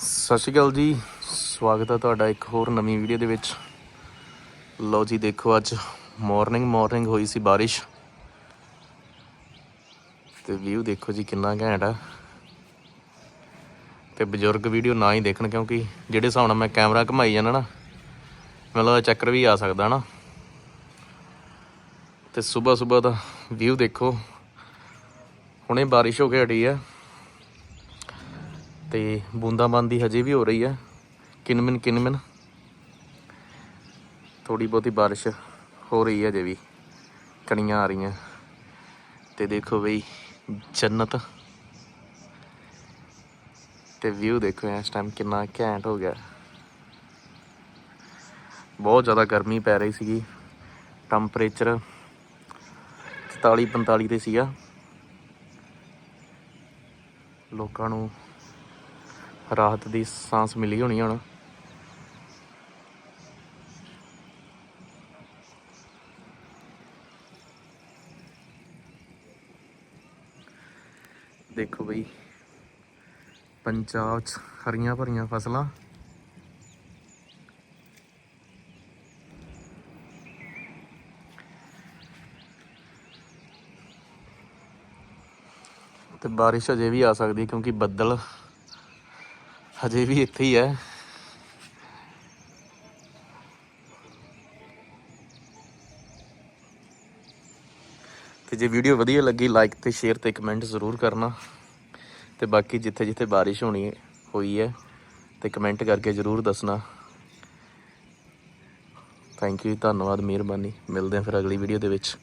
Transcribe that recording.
ਸਤਿ ਸ਼੍ਰੀ ਅਕਾਲ ਜੀ। ਸਵਾਗਤ ਹੈ ਤੁਹਾਡਾ ਇੱਕ ਹੋਰ ਨਵੀਂ ਵੀਡੀਓ ਦੇ ਵਿੱਚ। ਲਓ ਜੀ, ਦੇਖੋ ਅੱਜ ਮਾਰਨਿੰਗ ਮਾਰਨਿੰਗ ਹੋਈ ਸੀ ਬਾਰਿਸ਼। ਤੇ ਵਿਊ ਦੇਖੋ ਜੀ, ਕਿੰਨਾ ਘੈਂਟ ਆ। ਤੇ ਬਜ਼ੁਰਗ ਵੀਡੀਓ ਨਾ ਹੀ ਦੇਖਣ, ਕਿਉਂਕਿ ਜਿਹੜੇ ਹਿਸਾਬ ਨਾਲ ਮੈਂ ਕੈਮਰਾ ਘੁਮਾਈ ਜਾਂਦਾ ਨਾ ਮੈਨੂੰ ਚੱਕਰ ਵੀ ਆ ਸਕਦਾ ਨਾ। ਤੇ ਸਵੇਰ ਸਵੇਰ ਦਾ ਵਿਊ ਦੇਖੋ। ਹੁਣੇ ਬਾਰਿਸ਼ ਹੋ ਕੇ ਹਟੀ ਆ। ਤੇ ਬੂੰਦਾਬਾਂਦੀ ਹਜੇ ਵੀ ਹੋ ਰਹੀ ਹੈ। ਕਿਨਮਿਨ ਕਿਨਮਿਨ। ਥੋੜੀ ਬਹੁਤੀ ਬਾਰਿਸ਼ ਹੋ ਰਹੀ ਹੈ ਅਜੇ ਵੀ। ਕਣੀਆਂ ਆ ਰਹੀਆਂ। ਤੇ ਦੇਖੋ ਬਈ, ਜੰਨਤ। ਤੇ ਵਿਊ ਦੇਖੋ ਇਸ ਟਾਈਮ ਕਿੰਨਾ ਘੈਂਟ ਹੋ ਗਿਆ। ਬਹੁਤ ਜ਼ਿਆਦਾ ਗਰਮੀ ਪੈ ਰਹੀ ਸੀਗੀ। ਟੈਂਪਰੇਚਰ 44 45 ਤੇ ਸੀਗਾ। ਲੋਕਾਂ ਨੂੰ ਰਾਹਤ ਦੀ ਸਾਂਸ ਮਿਲੀ ਹੋਣੀ ਹੁਣ। ਦੇਖੋ ਬਈ, ਪੰਜਾਬ 'ਚ ਹਰੀਆਂ ਭਰੀਆਂ ਫਸਲਾਂ। ਤੇ ਬਾਰਿਸ਼ ਅਜੇ ਵੀ ਆ ਸਕਦੀ ਕਿਉਂਕਿ ਬੱਦਲ ਹਜੇ ਵੀ ਇੱਥੇ ਹੀ ਹੈ ਤੇ ਜੇ ਵੀਡੀਓ ਵਧੀਆ ਲੱਗੀ ਲਾਈਕ ਤੇ ਸ਼ੇਅਰ ਤੇ ਕਮੈਂਟ ਜ਼ਰੂਰ ਕਰਨਾ। ਤੇ ਬਾਕੀ ਜਿੱਥੇ ਜਿੱਥੇ ਬਾਰਿਸ਼ ਹੋਣੀ ਹੋਈ ਹੈ, ਤੇ ਕਮੈਂਟ ਕਰਕੇ ਜ਼ਰੂਰ ਦੱਸਣਾ। ਥੈਂਕ ਯੂ ਧੰਨਵਾਦ, ਮਿਹਰਬਾਨੀ। ਮਿਲਦੇ ਹਾਂ ਫਿਰ ਅਗਲੀ ਵੀਡੀਓ ਦੇ ਵਿੱਚ।